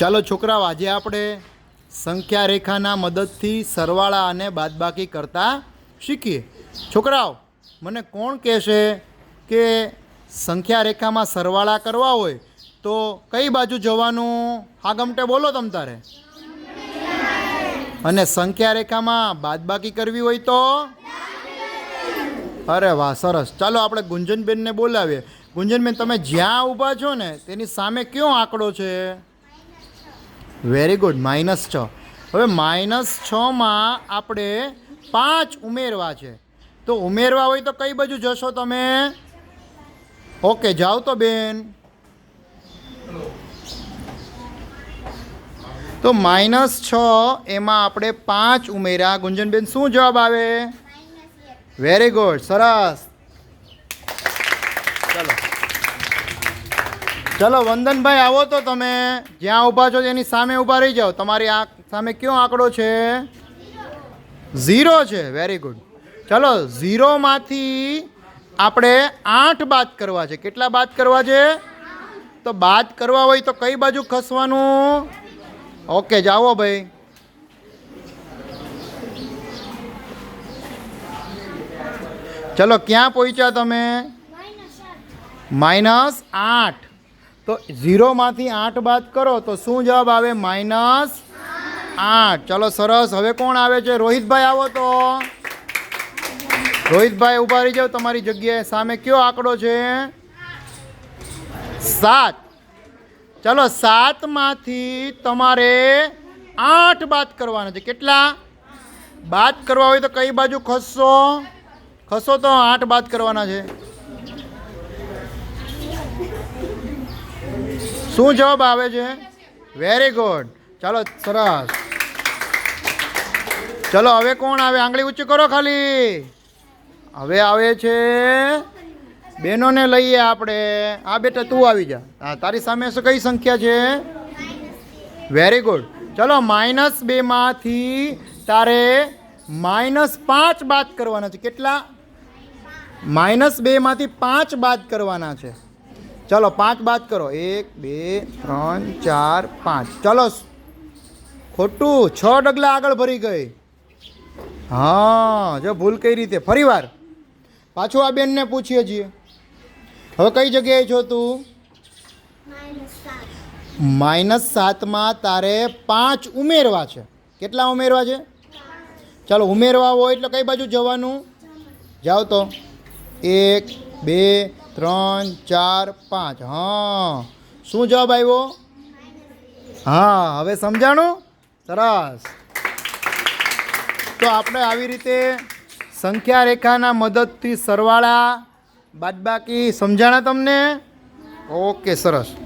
ચાલો છોકરાઓ, આજે આપણે સંખ્યા રેખાના મદદથી સરવાળા અને બાદબાકી કરતા શીખીએ. છોકરાઓ, મને કોણ કહેશે કે સંખ્યા રેખામાં સરવાળા કરવા હોય, તો કઈ બાજુ જવાનું? આગમટે બોલો તમ તારે. અને સંખ્યા રેખામાં બાદબાકી કરવી હોય તો? અરે વાહ, સરસ. ચાલો આપણે ગુંજનબેનને બોલાવીએ. ગુંજનબેન, તમે જ્યાં ઊભા છો ને, તેની સામે કયો આંકડો છે? વેરી ગુડ માઇનસ છ. હવે માઇનસ છમાં આપણે પાંચ ઉમેરવા છે. તો ઉમેરવા હોય તો કઈ બાજુ જશો તમે? ઓકે જાઓ તો બેન. તો માઇનસ છ એમાં આપણે પાંચ ઉમેર્યા. ગુંજનબેન શું જવાબ આવે? વેરી ગુડ સરસ. ચલો વંદનભાઈ આવો તો તમે. જ્યાં ઊભા છો તેની સામે ઊભા રહી જાઓ. તમારી આ સામે કયો આંકડો છે? ઝીરો છે. વેરી ગુડ ચલો ઝીરોમાંથી આપણે આઠ બાદ કરવા છે. કેટલા બાદ કરવા છે? તો બાદ કરવા હોય તો કઈ બાજુ ખસવાનું? ઓકે જાઓ ભાઈ. ચલો ક્યાં પહોંચ્યા તમે? માઇનસ આઠ. તો ઝીરોમાંથી આઠ બાદ કરો તો શું જવાબ આવે? માઇનસ આઠ. ચલો સરસ. હવે કોણ આવે છે? રોહિતભાઈ આવો તો. રોહિતભાઈ ઊભા રહી જાઓ. તમારી જગ્યાએ સામે કયો આંકડો છે? સાત. ચલો સાતમાંથી તમારે આઠ બાદ કરવાના છે. કેટલા? બાદ કરવા હોય તો કઈ બાજુ ખસશો ખસો તો આઠ બાદ કરવાના છે. શું જવાબ આવે છે? વેરી ગુડ ચાલો, સરસ. ચલો, હવે કોણ આવે? આંગળી ઊંચી કરો ખાલી. હવે આવે છે બહેનોને લઈએ આપણે. આ બેટા, તું આવી જા. હા, તારી સામે શું કઈ સંખ્યા છે? વેરી ગુડ ચલો માઇનસ બેમાંથી તારે માઇનસ પાંચ બાદ કરવાના છે. કેટલા? માઇનસ બેમાંથી પાંચ બાદ કરવાના છે. ચલો પાંચ બાદ કરો. એક બે ત્રણ ચાર પાંચ. ચલો ખોટું. છ ડગલા આગળ ભરી ગઈ. હા જો ભૂલ કઈ રીતે ફરી વાર પાછું આ બેનને પૂછીએ છીએ. હવે કઈ જગ્યાએ છો તું? માઇનસ સાતમાં તારે પાંચ ઉમેરવા છે. કેટલા ઉમેરવા છે? ચાલો ઉમેરવા હોય એટલે કઈ બાજુ જવાનું? જાઓ તો. એક બે ત્રણ, ચાર, પાંચ. હા. શું જવાબ આવ્યો? હા, હવે સમજાણું? સરસ. તો આપણે આવી રીતે સંખ્યા રેખાના મદદથી સરવાળા બાદબાકી સમજાણા તમને? ઓકે, સરસ.